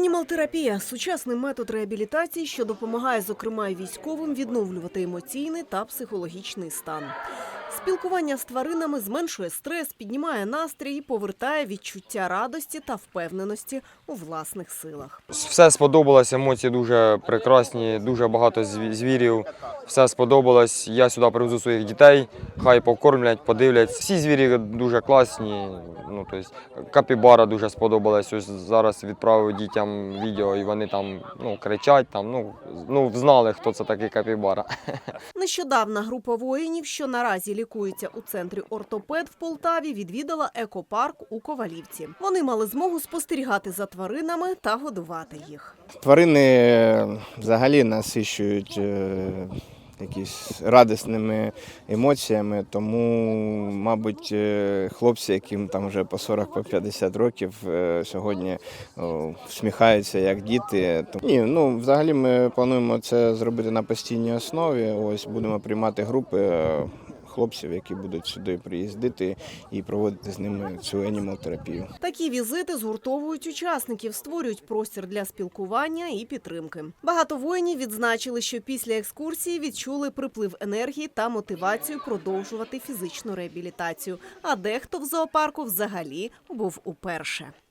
Енімал-терапія сучасний метод реабілітації, що допомагає, зокрема, військовим відновлювати емоційний та психологічний стан. Спілкування з тваринами зменшує стрес, піднімає настрій і повертає відчуття радості та впевненості у власних силах. Все сподобалось, емоції дуже прекрасні, дуже багато звірів. Все сподобалось. Я сюди привезу своїх дітей, хай покормлять, подивляться. Всі звірі дуже класні. Ну, тобто, капібара дуже сподобалась. Ось зараз відправив дітям відео, і вони там ну, кричать, там, ну, ну, знали, хто це такий капібара. Нещодавна група воїнів, що наразі лікується у центрі ортопед в Полтаві, відвідала екопарк у Ковалівці. Вони мали змогу спостерігати за тваринами та годувати їх. Тварини е, взагалі насичують е, якісь радісними емоціями, тому, мабуть, е, хлопці, яким там вже по 40-50 років, сьогодні всміхаються як діти. Ні, ну взагалі ми плануємо це зробити на постійній основі. Ось будемо приймати групи. Хлопців, які будуть сюди приїздити і проводити з ними цю енімал-терапію. Такі візити згуртовують учасників, створюють простір для спілкування і підтримки. Багато воїнів відзначили, що після екскурсії відчули приплив енергії та мотивацію продовжувати фізичну реабілітацію. А дехто в зоопарку взагалі був уперше.